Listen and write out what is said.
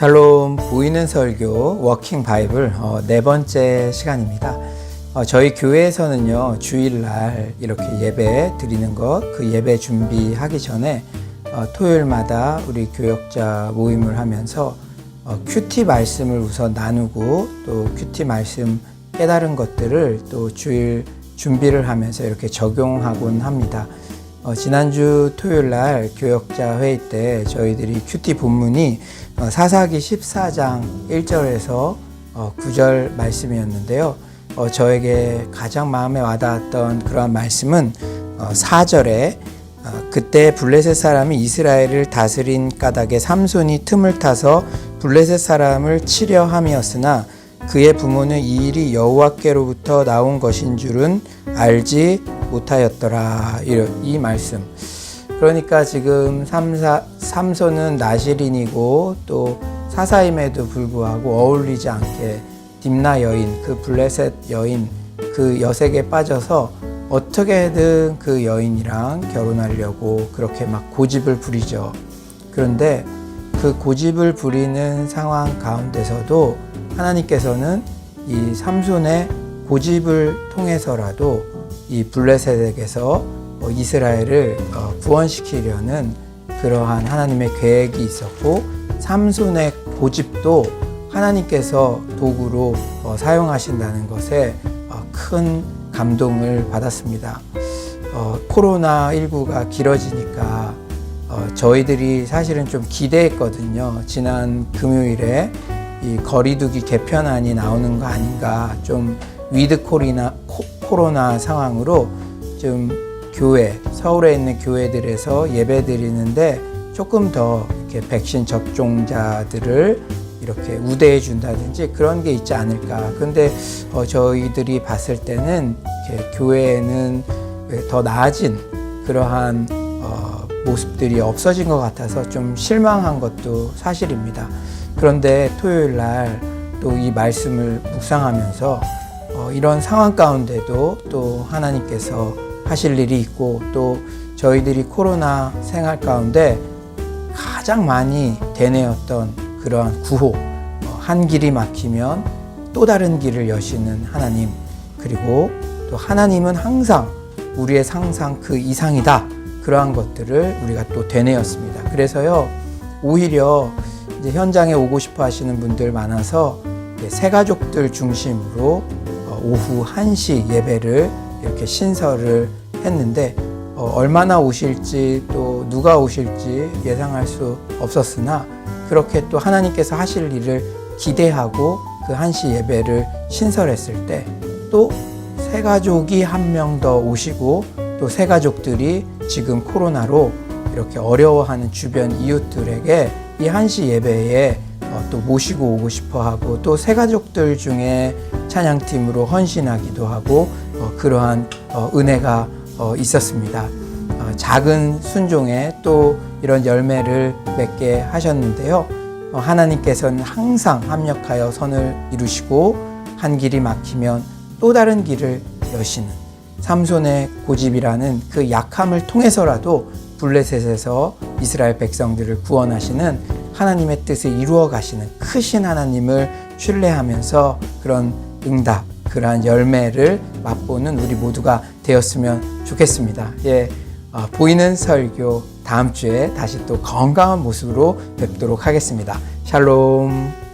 샬롬 보이는 설교 워킹 바이블 어, 네 번째 시간입니다. 어, 저희 교회에서는요 주일날 이렇게 예배 드리는 것 그 예배 준비하기 전에 어, 토요일마다 우리 교역자 모임을 하면서 어, 큐티 말씀을 우선 나누고 또 큐티 말씀 깨달은 것들을 또 주일 준비를 하면서 이렇게 적용하곤 합니다. 어, 지난주 토요일 날 교역자 회의 때 저희들이 큐티 본문이 어, 사사기 14장 1절에서 어, 9절 말씀이었는데요. 어, 저에게 가장 마음에 와닿았던 그러한 말씀은 어, 4절에 어, 그때 블레셋 사람이 이스라엘을 다스린 까닭에 삼손이 틈을 타서 블레셋 사람을 치려 함이었으나 그의 부모는 이 일이 여호와께로부터 나온 것인 줄은 알지 못하였더라. 이, 이 말씀. 그러니까 지금 삼사, 삼손은 나시린이고 또 사사임에도 불구하고 어울리지 않게 딥나 여인, 그 블레셋 여인, 그 여색에 빠져서 어떻게든 그 여인이랑 결혼하려고 그렇게 막 고집을 부리죠. 그런데 그 고집을 부리는 상황 가운데서도 하나님께서는 이 삼손의 고집을 통해서라도 이 블레셋에게서 어, 이스라엘을 어, 구원시키려는 그러한 하나님의 계획이 있었고 삼손의 고집도 하나님께서 도구로 어, 사용하신다는 것에 큰 감동을 받았습니다. 코로나 19가 길어지니까 저희들이 사실은 좀 기대했거든요. 지난 금요일에 이 거리두기 개편안이 나오는 거 아닌가 좀 위드 코리나 코로나 상황으로 좀 교회 서울에 있는 교회들에서 예배 드리는데 조금 더 이렇게 백신 접종자들을 이렇게 우대해 준다든지 그런 게 있지 않을까. 근데 어, 저희들이 봤을 때는 교회에는 더 나아진 그러한 어, 모습들이 없어진 것 같아서 좀 실망한 것도 사실입니다. 그런데 토요일 날 또 이 말씀을 묵상하면서 어, 이런 상황 가운데도 또 하나님께서 하실 일이 있고 또 저희들이 코로나 생활 가운데 가장 많이 되뇌었던 그러한 구호 어, 한 길이 막히면 또 다른 길을 여시는 하나님 그리고 또 하나님은 항상 우리의 상상 그 이상이다 그러한 것들을 우리가 또 되뇌었습니다. 그래서요 오히려 이제 현장에 오고 싶어 하시는 분들 많아서 새 가족들 중심으로 어, 오후 1시 예배를 이렇게 신설을 했는데 어, 얼마나 오실지 또 누가 오실지 예상할 수 없었으나 그렇게 또 하나님께서 하실 일을 기대하고 그 1시 예배를 신설했을 때또새 가족이 한 명 더 오시고 또새 가족들이 지금 코로나로 이렇게 어려워하는 주변 이웃들에게 이 한시 예배에 어, 또 모시고 오고 싶어 하고 또 새 가족들 중에 찬양팀으로 헌신하기도 하고 어, 그러한 어, 은혜가 있었습니다. 작은 순종에 또 이런 열매를 맺게 하셨는데요. 하나님께서는 항상 합력하여 선을 이루시고 한 길이 막히면 또 다른 길을 여시는 삼손의 고집이라는 그 약함을 통해서라도 블레셋에서 이스라엘 백성들을 구원하시는 하나님의 뜻을 이루어 가시는 크신 하나님을 신뢰하면서 그런 응답, 그러한 열매를 맛보는 우리 모두가 되었으면 좋겠습니다. 예, 어, 보이는 설교 다음 주에 다시 또 건강한 모습으로 뵙도록 하겠습니다. 샬롬.